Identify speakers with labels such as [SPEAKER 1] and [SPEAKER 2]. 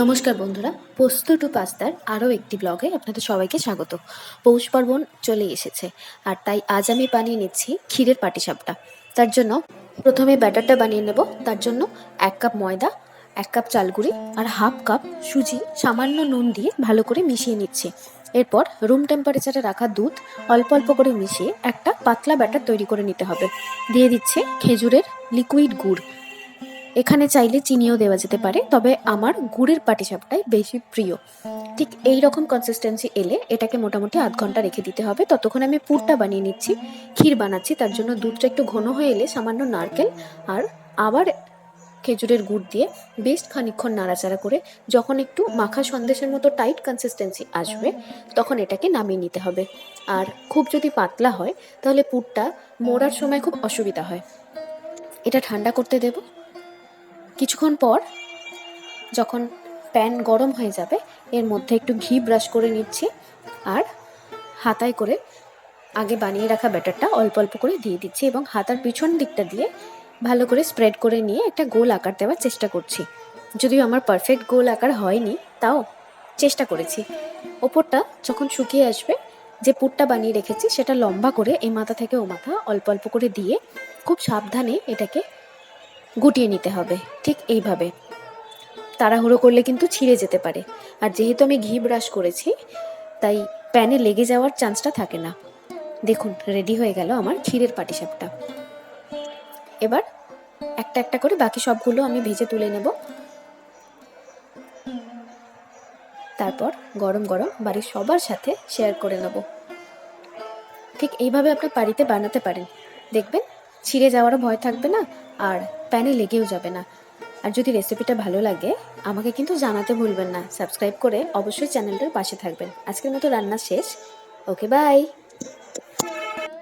[SPEAKER 1] নমস্কার বন্ধুরা, পোস্ত টু পাস্তার আরও একটি ব্লগে আপনাদের সবাইকে স্বাগত। পৌষ পার্বণ চলে এসেছে, আর তাই আজ আমি বানিয়ে নিচ্ছি ক্ষীরের পাটিসাপটা। তার জন্য প্রথমে ব্যাটারটা বানিয়ে নেব, তার জন্য এক কাপ ময়দা, এক কাপ চালগুড়ি আর হাফ কাপ সুজি সামান্য নুন দিয়ে ভালো করে মিশিয়ে নিচ্ছি। এরপর রুম টেম্পারেচারে রাখা দুধ অল্প অল্প করে মিশিয়ে একটা পাতলা ব্যাটার তৈরি করে নিতে হবে। দিয়ে দিচ্ছে খেজুরের লিকুইড গুড়। এখানে চাইলে চিনিও দেওয়া যেতে পারে, তবে আমার গুড়ের পাটিসাপটাই বেশি প্রিয়। ঠিক এই রকম কনসিস্টেন্সি এলে এটাকে মোটামুটি আধ ঘণ্টা রেখে দিতে হবে। ততক্ষণ আমি পুরটা বানিয়ে নিচ্ছি, ক্ষীর বানাচ্ছি, তার জন্য দুধটা একটু ঘন হয়ে এলে সামান্য নারকেল আর আবার খেজুরের গুড় দিয়ে বেশ খানিক্ষণ নাড়াচাড়া করে যখন একটু মাখা সন্দেশের মতো টাইট কনসিস্টেন্সি আসবে, তখন এটাকে নামিয়ে নিতে হবে। আর খুব যদি পাতলা হয়, তাহলে পুরটা মোড়ার সময় খুব অসুবিধা হয়। এটা ঠান্ডা করতে দেবো। কিছুক্ষণ পর যখন প্যান গরম হয়ে যাবে, এর মধ্যে একটু ঘি ব্রাশ করে নিচ্ছি আর হাতায় করে আগে বানিয়ে রাখা ব্যাটারটা অল্প অল্প করে দিয়ে দিচ্ছি এবং হাতার পিছন দিকটা দিয়ে ভালো করে স্প্রেড করে নিয়ে একটা গোল আকার দেওয়ার চেষ্টা করছি। যদিও আমার পারফেক্ট গোল আকার হয়নি, তাও চেষ্টা করেছি। ওপরটা যখন শুকিয়ে আসবে, যে পুরটা বানিয়ে রেখেছি সেটা লম্বা করে এই মাথা থেকে ও মাথা অল্প অল্প করে দিয়ে খুব সাবধানে এটাকে গুটিয়ে নিতে হবে, ঠিক এইভাবে। তাড়াহুড়ো করলে কিন্তু ছিঁড়ে যেতে পারে। আর যেহেতু আমি ঘি ব্রাশ করেছি, তাই প্যানে লেগে যাওয়ার চান্সটা থাকে না। দেখুন, রেডি হয়ে গেল আমার ক্ষীরের পাটিসাপটা। এবার একটা একটা করে বাকি সবগুলো আমি ভেজে তুলে নেব। তারপর গরম গরম বাড়ির সবার সাথে শেয়ার করে নেব। ঠিক এইভাবে আপনার বাড়িতে বানাতে পারেন। দেখবেন, ছিঁড়ে যাওয়ারও ভয় থাকবে না আর প্যানে লেগেও যাবে না। আর যদি রেসিপিটা ভালো লাগে, আমাকে কিন্তু জানাতে ভুলবেন না। সাবস্ক্রাইব করে অবশ্যই চ্যানেলটার পাশে থাকবেন। আজকের মতো রান্না শেষ। Okay bye